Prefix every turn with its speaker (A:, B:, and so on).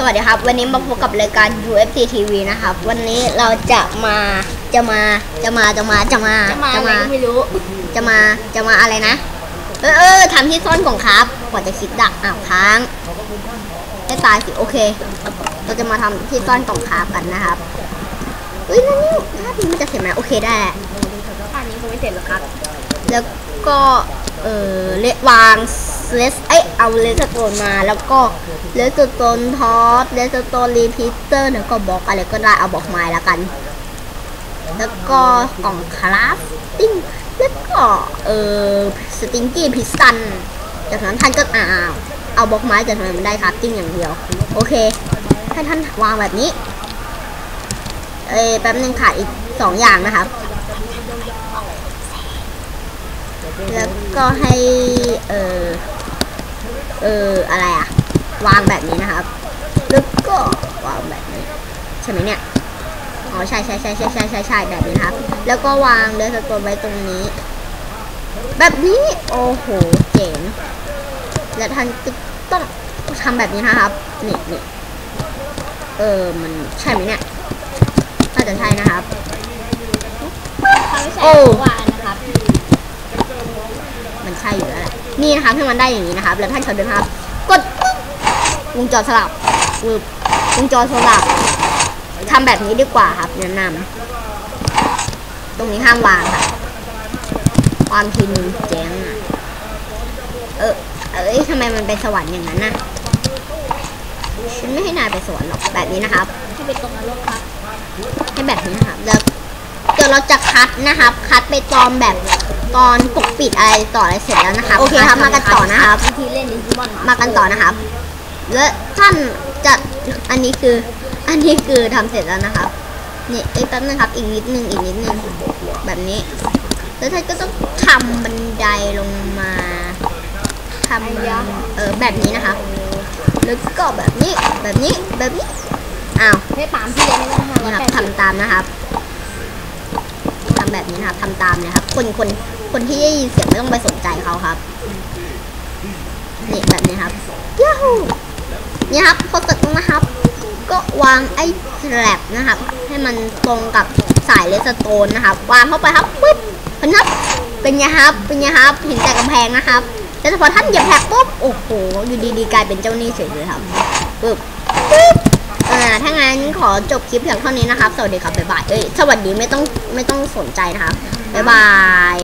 A: สวัสดีครับ วันนี้มาพบกับรายการ UFC TV นะครับ วันนี้เราจะมาจะมาจะมาจะมาจะมา
B: จะมาอะไรก็ไม่รู้
A: จะมาจะมาอะไรนะ เออเออทำที่ซ่อนของครับกว่าจะคิดดักอ้าวค้างให้ตายสิโอเค เราจะมาทำที่ซ่อนกล่องคาบกันนะครับเฮ้ยนั่นนี่ถ้าพี่มันจะเสร็จไหมโอเคได้แหละ
B: ท่านี้คงไม่เสร็จหรอกครับ
A: แล้วก็เออเลวาง เลสเอ้ยเอาเลสโตนมาแล้วก็เลสโตนทอสเลสโตนรีพิเตอร์แล้วก็บล็อกอะไรก็ได้เอาบล็อกไม้แล้วกัน แล้วก็กล่องคราฟติ้งแล้วก็เออสติงกี้พิสตันจากนั้นท่านก็อ่าเอาบล็อกไม้จากนั้นมันได้คราฟติ้งอย่างเดียว โอเค ให้ท่านวางแบบนี้ เอ้ยแป๊บนึงขาดอีกสองอย่างนะครับ แล้วก็ให้เออเอออะไรอะวางแบบนี้นะครับ แล้วก็วางแบบนี้ ใช่ไหมเนี่ยอ๋อใช่ใช่ใช่ใช่ใช่ใช่ใช่แบบนี้นครับ แล้วก็วางเรือสโตนไว้ตรงนี้ แบบนี้โอ้โหเจ๋งแล้วท่านก็ต้องทำแบบนี้นะครับนี่นี่เออมันใช่ไหมเนี่ยน่าจะใช่นะครับ โอ้
B: ก็ว่านะครับ
A: มันใช่อยู่แล้วแหละ นี่นะครับให้มันได้อย่างนี้นะครับ แล้วท่านเขาเดินครับ กดวงจรสลับวึบวงจรสลับทำแบบนี้ดีกว่าครับแนะนำตรงนี้ห้ามวางค่ะวางทีนึงเจ๊งอะเออเอ้ยทำไมมันเป็นสวรรค์อย่างนั้นน่ะฉันไม่ให้นายไปสวรรค์หรอกแบบนี้นะครับ
B: ที่เป็นตรงนรกครับ
A: ให้แบบนี้นะครับแล้วเดี๋ยวเราจะคัดนะครับ คัดไปตอนแบบ ตอนปกปิดอะไรต่ออะไรเสร็จแล้วนะครับโอเคครับมากันต่อนะครับ
B: วิธีเล่นดิจิมอน
A: มากันต่อนะครับ และท่านจะอันนี้คือ อันนี้คือทำเสร็จแล้วนะครับนี่เอ้ยแป๊บนึงครับ อีกนิดนึงอีกนิดนึงแบบนี้ แล้วท่านก็ต้องทำบันไดลงมาทำเออแบบนี้นะครับแล้วก็แบบนี้แบบนี้แบบนี้อ้าว
B: ให้ปามที่เล่นได้ไหม
A: นี่ครับทำตามนะครับทำแบบนี้นะครับทำตามเลยครับ คนคน คนที่ได้ยินเสียงไม่ต้องไปสนใจเขาครับนี่แบบนี้ครับยูฮูนี่ครับพอเกดตรงนะครับ ก็วางไอ้แสลบนะครับ ให้มันตรงกับสายเลสโตนนะครับ วางเข้าไปครับปึ๊บพนับเป็นไงครับเป็นไงครับเห็นแต่กำแพงนะครับแต่พอท่านเหยียบแผกปุ๊บโอ้โหอยู่ดีๆกลายเป็นเจ้าหนี้เฉยเลยครับปึ๊บปึ๊บอ่าถ้างั้นขอจบคลิปเพียงเท่านี้นะครับ สวัสดีครับบ๊ายบายเอ้ยสวัสดีไม่ต้องไม่ต้องสนใจนะครับบ๊ายบาย